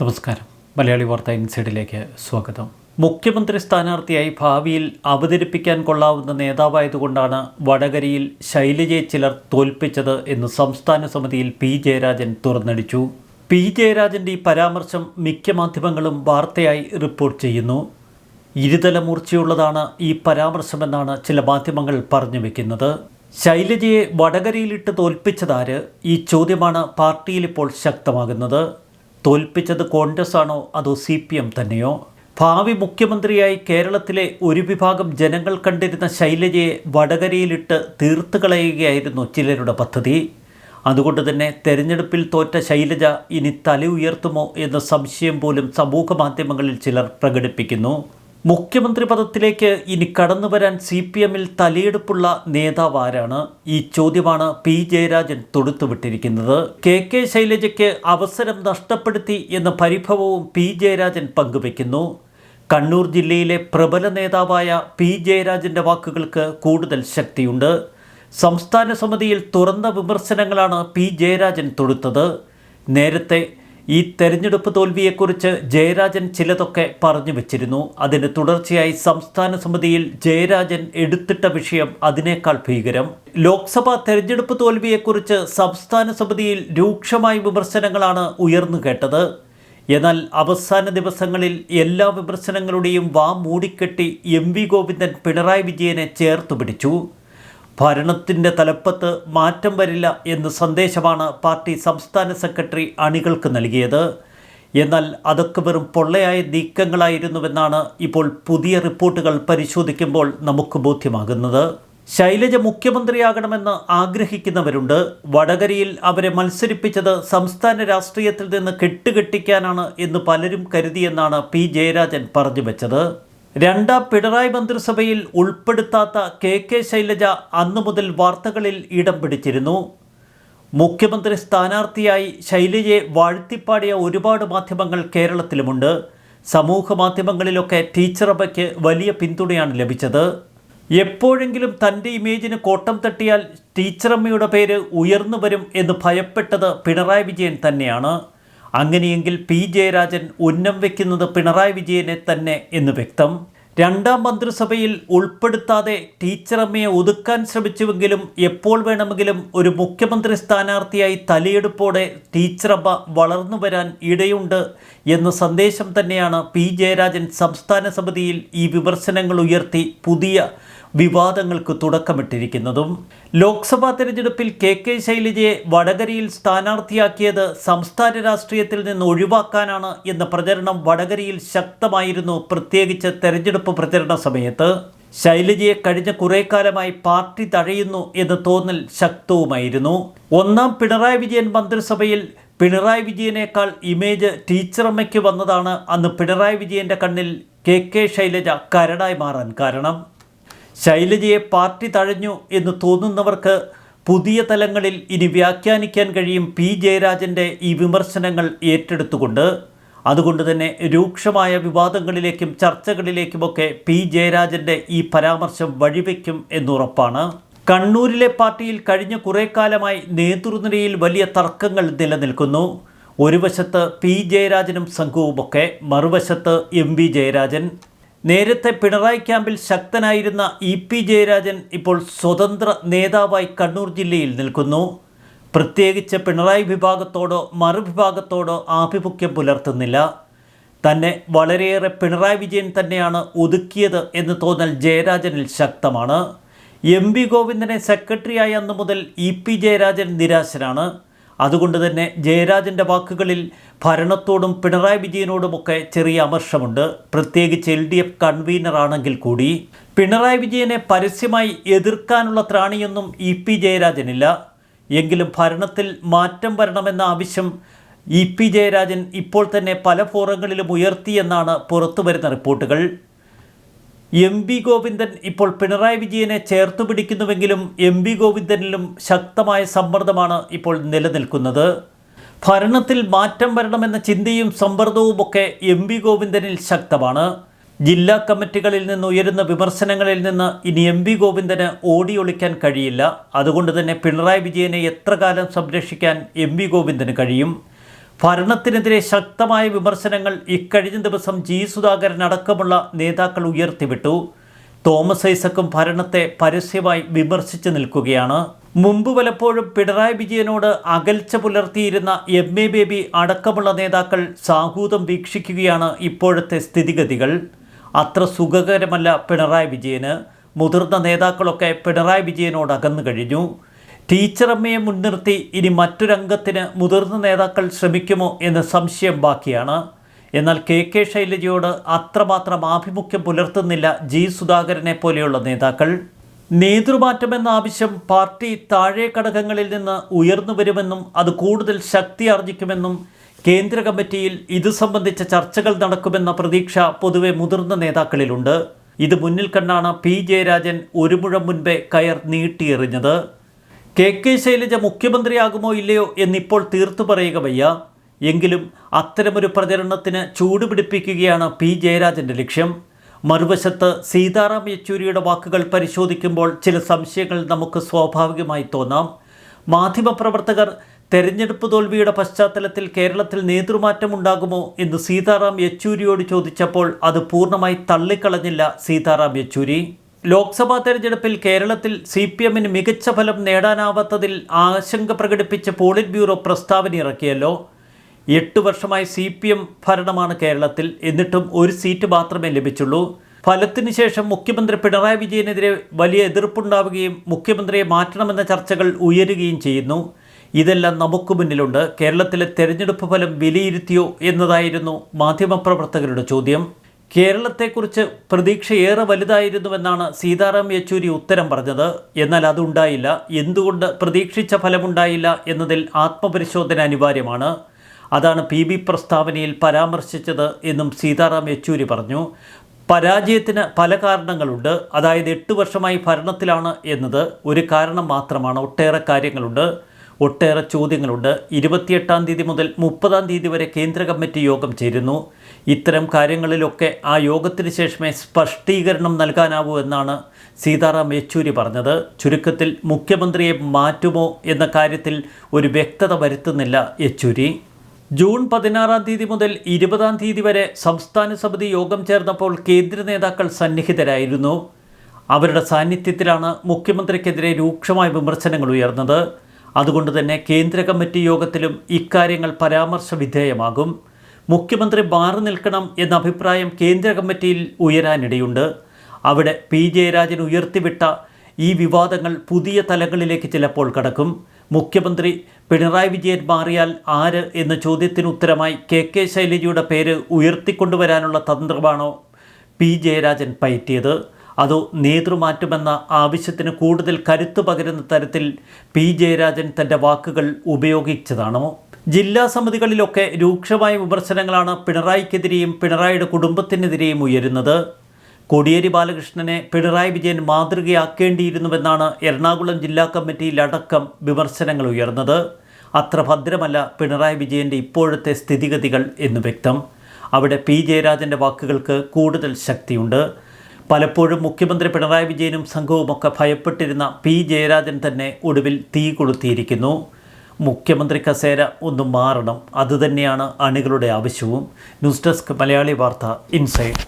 നമസ്കാരം. മലയാളി വാർത്ത ഇൻസൈഡിലേക്ക് സ്വാഗതം. മുഖ്യമന്ത്രി സ്ഥാനാർത്ഥിയായി ഭാവിയിൽ അവതരിപ്പിക്കാൻ കൊള്ളാവുന്ന നേതാവായതുകൊണ്ടാണ് വടകരയിൽ ശൈലജയെ ചിലർ തോൽപ്പിച്ചത് എന്ന് സംസ്ഥാന സമിതിയിൽ പി ജയരാജൻ തുറന്നടിച്ചു. പി ജയരാജന്റെ ഈ പരാമർശം മിക്ക മാധ്യമങ്ങളും വാർത്തയായി റിപ്പോർട്ട് ചെയ്യുന്നു. ഇരുതല മൂർച്ചയുള്ളതാണ് ഈ പരാമർശമെന്നാണ് ചില മാധ്യമങ്ങൾ പറഞ്ഞു വെക്കുന്നത്. ശൈലജയെ വടകരയിലിട്ട് തോൽപ്പിച്ചതാര്? ഈ ചോദ്യമാണ് പാർട്ടിയിൽ ഇപ്പോൾ ശക്തമാകുന്നത്. തോൽപ്പിച്ചത് കോൺഗ്രസ് ആണോ അതോ സി പി എം തന്നെയോ? ഭാവി മുഖ്യമന്ത്രിയായി കേരളത്തിലെ ഒരു വിഭാഗം ജനങ്ങൾ കണ്ടിരുന്ന ശൈലജയെ വടകരയിലിട്ട് തീർത്തു കളയുകയായിരുന്നു ചിലരുടെ പദ്ധതി. അതുകൊണ്ട് തന്നെ തെരഞ്ഞെടുപ്പിൽ തോറ്റ ശൈലജ ഇനി തല ഉയർത്തുമോ എന്ന സംശയം പോലും സമൂഹ മാധ്യമങ്ങളിൽ ചിലർ പ്രകടിപ്പിക്കുന്നു. മുഖ്യമന്ത്രി പദത്തിലേക്ക് ഇനി കടന്നു വരാൻ സി പി എമ്മിൽ തലയെടുപ്പുള്ള നേതാവ് ആരാണ്? ഈ ചോദ്യമാണ് പി ജയരാജൻ തൊടുത്തുവിട്ടിരിക്കുന്നത്. കെ കെ ശൈലജയ്ക്ക് അവസരം നഷ്ടപ്പെടുത്തി എന്ന പരിഭവവും പി ജയരാജൻ പങ്കുവയ്ക്കുന്നു. കണ്ണൂർ ജില്ലയിലെ പ്രബല നേതാവായ പി ജയരാജന്റെ വാക്കുകൾക്ക് കൂടുതൽ ശക്തിയുണ്ട്. സംസ്ഥാന സമിതിയിൽ തുറന്ന വിമർശനങ്ങളാണ് പി ജയരാജൻ തൊടുത്തത്. നേരത്തെ ഈ തെരഞ്ഞെടുപ്പ് തോൽവിയെക്കുറിച്ച് ജയരാജൻ ചിലതൊക്കെ പറഞ്ഞു വെച്ചിരുന്നു. അതിന് തുടർച്ചയായി സംസ്ഥാന സമിതിയിൽ ജയരാജൻ എടുത്തിട്ട വിഷയം അതിനേക്കാൾ ഭീകരം. ലോക്സഭാ തെരഞ്ഞെടുപ്പ് തോൽവിയെക്കുറിച്ച് സംസ്ഥാന സമിതിയിൽ രൂക്ഷമായ വിമർശനങ്ങളാണ് ഉയർന്നു കേട്ടത്. എന്നാൽ അവസാന ദിവസങ്ങളിൽ എല്ലാ വിമർശനങ്ങളുടെയും വാ മൂടിക്കെട്ടി എം വി ഗോവിന്ദൻ പിണറായി വിജയനെ ചേർത്തു പിടിച്ചു. ഭരണത്തിന്റെ തലപ്പത്ത് മാറ്റം വരില്ല എന്ന സന്ദേശമാണ് പാർട്ടി സംസ്ഥാന സെക്രട്ടറി അണികൾക്ക് നൽകിയത്. എന്നാൽ അതൊക്കെ വെറും പൊള്ളയായ നീക്കങ്ങളായിരുന്നുവെന്നാണ് ഇപ്പോൾ പുതിയ റിപ്പോർട്ടുകൾ പരിശോധിക്കുമ്പോൾ നമുക്ക് ബോധ്യമാകുന്നത്. ശൈലജ മുഖ്യമന്ത്രിയാകണമെന്ന് ആഗ്രഹിക്കുന്നവരുണ്ട്. വടകരയിൽ അവരെ മത്സരിപ്പിച്ചത് സംസ്ഥാന രാഷ്ട്രീയത്തിൽ നിന്ന് കെട്ടുകെട്ടിക്കാനാണ് എന്ന് പലരും കരുതിയെന്നാണ് പി ജയരാജൻ പറഞ്ഞു വെച്ചത്. രണ്ടാം പിണറായി മന്ത്രിസഭയിൽ ഉൾപ്പെടുത്താത്ത കെ കെ ശൈലജ അന്നു മുതൽ വാർത്തകളിൽ ഇടം പിടിച്ചിരുന്നു. മുഖ്യമന്ത്രി സ്ഥാനാർത്ഥിയായി ശൈലജയെ വാഴ്ത്തിപ്പാടിയ ഒരുപാട് മാധ്യമങ്ങൾ കേരളത്തിലുമുണ്ട്. സമൂഹ മാധ്യമങ്ങളിലൊക്കെ ടീച്ചറബയ്ക്ക് വലിയ പിന്തുണയാണ് ലഭിച്ചത്. എപ്പോഴെങ്കിലും തന്റെ ഇമേജിന് കോട്ടം തട്ടിയാൽ ടീച്ചറമ്മയുടെ പേര് ഉയർന്നു വരും എന്ന് ഭയപ്പെട്ടത് പിണറായി വിജയൻ തന്നെയാണ്. അങ്ങനെയെങ്കിൽ പി ജയരാജൻ ഉന്നം വയ്ക്കുന്നത് പിണറായി വിജയനെ തന്നെ എന്ന് വ്യക്തം. രണ്ടാം മന്ത്രിസഭയിൽ ഉൾപ്പെടുത്താതെ ടീച്ചറമ്മയെ ഒതുക്കാൻ ശ്രമിച്ചുവെങ്കിലും എപ്പോൾ വേണമെങ്കിലും ഒരു മുഖ്യമന്ത്രി സ്ഥാനാർത്ഥിയായി തലയെടുപ്പോടെ ടീച്ചറമ്മ വളർന്നു വരാൻ ഇടയുണ്ട് എന്ന സന്ദേശം തന്നെയാണ് പി. ജയരാജൻ സംസ്ഥാന സമിതിയിൽ ഈ വിമർശനങ്ങൾ ഉയർത്തി പുതിയ വിവാദങ്ങൾക്ക് തുടക്കമിട്ടിരിക്കുന്നതും. ലോക്സഭാ തെരഞ്ഞെടുപ്പിൽ കെ. കെ. ശൈലജയെ വടകരയിൽ സ്ഥാനാർത്ഥിയാക്കിയത് സംസ്ഥാന രാഷ്ട്രീയത്തിൽ നിന്ന് ഒഴിവാക്കാനാണ് എന്ന പ്രചരണം വടകരയിൽ ശക്തമായിരുന്നു പ്രത്യേകിച്ച് തെരഞ്ഞെടുപ്പ് പ്രചരണ സമയത്ത്. ശൈലജയെ കഴിഞ്ഞ കുറേ കാലമായി പാർട്ടി തഴയുന്നു എന്ന് തോന്നൽ ശക്തവുമായിരുന്നു. ഒന്നാം പിണറായി വിജയൻ മന്ത്രിസഭയിൽ പിണറായി വിജയനേക്കാൾ ഇമേജ് ടീച്ചറമ്മയ്ക്ക് വന്നതാണ് അന്ന് പിണറായി വിജയന്റെ കണ്ണിൽ കെ കെ ശൈലജ കരടായി മാറാൻ കാരണം. ശൈലജയെ പാർട്ടി തഴഞ്ഞു എന്ന് തോന്നുന്നവർക്ക് പുതിയ തലങ്ങളിൽ ഇനി വ്യാഖ്യാനിക്കാൻ കഴിയും പി ജയരാജന്റെ ഈ വിമർശനങ്ങൾ ഏറ്റെടുത്തുകൊണ്ട്. അതുകൊണ്ട് തന്നെ രൂക്ഷമായ വിവാദങ്ങളിലേക്കും ചർച്ചകളിലേക്കുമൊക്കെ പി ജയരാജന്റെ ഈ പരാമർശം വഴിവെക്കും എന്നുറപ്പാണ്. കണ്ണൂരിലെ പാർട്ടിയിൽ കഴിഞ്ഞ കുറേ കാലമായി നേതൃനിരയിൽ വലിയ തർക്കങ്ങൾ നിലനിൽക്കുന്നു. ഒരു വശത്ത് പി. ജയരാജനും സംഘവുമൊക്കെ മറുവശത്ത് എം. വി. ജയരാജൻ. നേരത്തെ പിണറായി ക്യാമ്പിൽ ശക്തനായിരുന്ന ഇ. പി. ജയരാജൻ ഇപ്പോൾ സ്വതന്ത്ര നേതാവായി കണ്ണൂർ ജില്ലയിൽ നിൽക്കുന്നു. പ്രത്യേകിച്ച് പിണറായി വിഭാഗത്തോടോ മറുവിഭാഗത്തോടോ ആഭിമുഖ്യം പുലർത്തുന്നില്ല. തന്നെ വളരെയേറെ പിണറായി വിജയൻ തന്നെയാണ് ഒതുക്കിയത് എന്ന് തോന്നൽ ജയരാജനിൽ ശക്തമാണ്. എം വി ഗോവിന്ദനെ സെക്രട്ടറിയായ അന്നു മുതൽ ഇ പി ജയരാജൻ നിരാശനാണ് അതുകൊണ്ട് തന്നെ ജയരാജന്റെ വാക്കുകളിൽ ഭരണത്തോടും പിണറായി വിജയനോടുമൊക്കെ ചെറിയ അമർഷമുണ്ട്. പ്രത്യേകിച്ച് എൽ ഡി എഫ് കൺവീനറാണെങ്കിൽ കൂടി. പിണറായി വിജയനെ പരസ്യമായി എതിർക്കാനുള്ള ത്രാണിയൊന്നും ഇ പി ജയരാജനില്ല. എങ്കിലും ഭരണത്തിൽ മാറ്റം വരണമെന്ന ആവശ്യം ഇ പി ജയരാജൻ ഇപ്പോൾ തന്നെ പല ഫോറങ്ങളിലും ഉയർത്തിയെന്നാണ് പുറത്തുവരുന്ന റിപ്പോർട്ടുകൾ. എം വി ഗോവിന്ദൻ ഇപ്പോൾ പിണറായി വിജയനെ ചേർത്തു പിടിക്കുന്നുവെങ്കിലും എം വി ഗോവിന്ദനിലും ശക്തമായ സമ്മർദ്ദമാണ് ഇപ്പോൾ നിലനിൽക്കുന്നത്. ഭരണത്തിൽ മാറ്റം വരണമെന്ന ചിന്തയും സമ്മർദ്ദവുമൊക്കെ എം വി ഗോവിന്ദനിൽ ശക്തമാണ്. ജില്ലാ കമ്മിറ്റികളിൽ നിന്ന് ഉയരുന്ന വിമർശനങ്ങളിൽ നിന്ന് ഇനി എം വി ഗോവിന്ദന് ഓടിയൊളിക്കാൻ കഴിയില്ല. അതുകൊണ്ട് തന്നെ പിണറായി വിജയനെ എത്ര കാലം സംരക്ഷിക്കാൻ എം വി ഗോവിന്ദന് കഴിയും? ഭരണത്തിനെതിരെ ശക്തമായ വിമർശനങ്ങൾ ഇക്കഴിഞ്ഞ ദിവസം ജി സുധാകരൻ അടക്കമുള്ള നേതാക്കൾ ഉയർത്തിവിട്ടു. തോമസ് ഐസക്കും ഭരണത്തെ പരസ്യമായി വിമർശിച്ചു നിൽക്കുകയാണ്. മുമ്പ് പലപ്പോഴും പിണറായി വിജയനോട് അകൽച്ച പുലർത്തിയിരുന്ന എം എ ബേബി അടക്കമുള്ള നേതാക്കൾ സാഹൂതം വീക്ഷിക്കുകയാണ് ഇപ്പോഴത്തെ സ്ഥിതിഗതികൾ. അത്ര സുഖകരമല്ല പിണറായി വിജയന്. മുതിർന്ന നേതാക്കളൊക്കെ പിണറായി വിജയനോട് അകന്നു കഴിഞ്ഞു. ടീച്ചറമ്മയെ മുൻനിർത്തി ഇനി മറ്റൊരംഗത്തിന് മുതിർന്ന നേതാക്കൾ ശ്രമിക്കുമോ എന്ന് സംശയം ബാക്കിയാണ്. എന്നാൽ കെ കെ ശൈലജയോട് അത്രമാത്രം ആഭിമുഖ്യം പുലർത്തുന്നില്ല ജി സുധാകരനെ പോലെയുള്ള നേതാക്കൾ. നേതൃമാറ്റമെന്ന ആവശ്യം പാർട്ടി താഴെ ഘടകങ്ങളിൽ നിന്ന് ഉയർന്നു വരുമെന്നും അത് കൂടുതൽ ശക്തി ആർജിക്കുമെന്നും കേന്ദ്ര കമ്മിറ്റിയിൽ ഇത് സംബന്ധിച്ച ചർച്ചകൾ നടക്കുമെന്ന പ്രതീക്ഷ പൊതുവെ മുതിർന്ന നേതാക്കളിലുണ്ട്. ഇത് മുന്നിൽ കണ്ടാണ് പി ജയരാജൻ ഒരു മുഴം മുൻപേ കയർ നീട്ടിയെറിഞ്ഞത്. കെ കെ ശൈലജ മുഖ്യമന്ത്രിയാകുമോ ഇല്ലയോ എന്നിപ്പോൾ തീർത്തു പറയുക വയ്യ. എങ്കിലും അത്തരമൊരു പ്രചരണത്തിന് ചൂടുപിടിപ്പിക്കുകയാണ് പി ജയരാജന്റെ ലക്ഷ്യം. മറുവശത്ത് സീതാറാം യെച്ചൂരിയുടെ വാക്കുകൾ പരിശോധിക്കുമ്പോൾ ചില സംശയങ്ങൾ നമുക്ക് സ്വാഭാവികമായി തോന്നാം. മാധ്യമപ്രവർത്തകർ തെരഞ്ഞെടുപ്പ് തോൽവിയുടെ പശ്ചാത്തലത്തിൽ കേരളത്തിൽ നേതൃമാറ്റം ഉണ്ടാകുമോ എന്ന് സീതാറാം യെച്ചൂരിയോട് ചോദിച്ചപ്പോൾ അത് പൂർണമായി തള്ളിക്കളഞ്ഞില്ല സീതാറാം യെച്ചൂരി. ലോക്സഭാ തെരഞ്ഞെടുപ്പിൽ കേരളത്തിൽ സി പി എമ്മിന് മികച്ച ഫലം നേടാനാവാത്തതിൽ ആശങ്ക പ്രകടിപ്പിച്ച് പോളിറ്റ് ബ്യൂറോ പ്രസ്താവന ഇറക്കിയല്ലോ. എട്ട് വർഷമായി സി പി എം ഭരണമാണ് കേരളത്തിൽ. എന്നിട്ടും ഒരു സീറ്റ് മാത്രമേ ലഭിച്ചുള്ളൂ. ഫലത്തിന് ശേഷം മുഖ്യമന്ത്രി പിണറായി വിജയനെതിരെ വലിയ എതിർപ്പുണ്ടാവുകയും മുഖ്യമന്ത്രിയെ മാറ്റണമെന്ന ചർച്ചകൾ ഉയരുകയും ചെയ്യുന്നു. ഇതെല്ലാം നമുക്ക് മുന്നിലുണ്ട്. കേരളത്തിലെ തെരഞ്ഞെടുപ്പ് ഫലം വിലയിരുത്തിയോ എന്നതായിരുന്നു മാധ്യമപ്രവർത്തകരുടെ ചോദ്യം. കേരളത്തെക്കുറിച്ച് പ്രതീക്ഷ ഏറെ വലുതായിരുന്നുവെന്നാണ് സീതാറാം യെച്ചൂരി ഉത്തരം പറഞ്ഞത്. എന്നാൽ അതുണ്ടായില്ല എന്തുകൊണ്ട് പ്രതീക്ഷിച്ച ഫലമുണ്ടായില്ല എന്നതിൽ ആത്മപരിശോധന അനിവാര്യമാണ്. അതാണ് പി ബി പ്രസ്താവനയിൽ പരാമർശിച്ചത് എന്നും സീതാറാം യെച്ചൂരി പറഞ്ഞു. പരാജയത്തിന് പല കാരണങ്ങളുണ്ട്. അതായത് എട്ട് വർഷമായി ഭരണത്തിലാണ് എന്നത് ഒരു കാരണം മാത്രമാണ്. ഒട്ടേറെ കാര്യങ്ങളുണ്ട്. ഒട്ടേറെ ചോദ്യങ്ങളുണ്ട്. ഇരുപത്തിയെട്ടാം തീയതി മുതൽ മുപ്പതാം തീയതി വരെ കേന്ദ്ര കമ്മിറ്റി യോഗം ചേരുന്നു. ഇത്തരം കാര്യങ്ങളിലൊക്കെ ആ യോഗത്തിന് ശേഷമേ സ്പഷ്ടീകരണം നൽകാനാവൂ എന്നാണ് സീതാറാം യെച്ചൂരി പറഞ്ഞത്. ചുരുക്കത്തിൽ മുഖ്യമന്ത്രിയെ മാറ്റുമോ എന്ന കാര്യത്തിൽ ഒരു വ്യക്തത വരുത്തുന്നില്ല യെച്ചൂരി. ജൂൺ പതിനാറാം തീയതി മുതൽ ഇരുപതാം തീയതി വരെ സംസ്ഥാന സമിതി യോഗം ചേർന്നപ്പോൾ കേന്ദ്ര നേതാക്കൾ സന്നിഹിതരായിരുന്നു. അവരുടെ സാന്നിധ്യത്തിലാണ് മുഖ്യമന്ത്രിക്കെതിരെ രൂക്ഷമായ വിമർശനങ്ങൾ ഉയർന്നത്. അതുകൊണ്ട് തന്നെ കേന്ദ്ര കമ്മിറ്റി യോഗത്തിലും ഇക്കാര്യങ്ങൾ പരാമർശ വിധേയമാകും മുഖ്യമന്ത്രി മാറി നിൽക്കണം എന്ന അഭിപ്രായം കേന്ദ്ര കമ്മിറ്റിയിൽ ഉയരാനിടയുണ്ട്. അവിടെ പി. ജയരാജൻ ഉയർത്തിവിട്ട ഈ വിവാദങ്ങൾ പുതിയ തലങ്ങളിലേക്ക് ചിലപ്പോൾ കടക്കും. മുഖ്യമന്ത്രി പിണറായി വിജയൻ മാറിയാൽ ആര് എന്ന ചോദ്യത്തിന് ഉത്തരമായി കെ. കെ. ശൈലജയുടെ പേര് ഉയർത്തിക്കൊണ്ടുവരാനുള്ള തന്ത്രമാണോ പി. ജയരാജൻ പയറ്റിയത്? അതോ നേതൃമാറ്റുമെന്ന ആവശ്യത്തിന് കൂടുതൽ കരുത്തു പകരുന്ന തരത്തിൽ പി. ജയരാജൻ തന്റെ വാക്കുകൾ ഉപയോഗിച്ചതാണോ? ജില്ലാ സമിതികളിലൊക്കെ രൂക്ഷമായ വിമർശനങ്ങളാണ് പിണറായിക്കെതിരെയും പിണറായിയുടെ കുടുംബത്തിനെതിരെയും ഉയരുന്നത്. കോടിയേരി ബാലകൃഷ്ണനെ പിണറായി വിജയൻ മാതൃകയാക്കേണ്ടിയിരുന്നുവെന്നാണ് എറണാകുളം ജില്ലാ കമ്മിറ്റിയിലടക്കം വിമർശനങ്ങൾ ഉയർന്നത്. അത്ര ഭദ്രമല്ല പിണറായി വിജയന്റെ ഇപ്പോഴത്തെ സ്ഥിതിഗതികൾ എന്ന് വ്യക്തം. അവിടെ പി ജയരാജന്റെ വാക്കുകൾക്ക് കൂടുതൽ ശക്തിയുണ്ട്. പലപ്പോഴും മുഖ്യമന്ത്രി പിണറായി വിജയനും സംഘവുമൊക്കെ ഭയപ്പെട്ടിരുന്ന പി ജയരാജൻ തന്നെ ഒടുവിൽ തീ കൊളുത്തിയിരിക്കുന്നു. മുഖ്യമന്ത്രി കസേര ഒന്ന് മാറണം. അതുതന്നെയാണ് അണികളുടെ ആവശ്യവും. ന്യൂസ് ഡെസ്ക് മലയാളി വാർത്ത ഇൻസൈഡ്.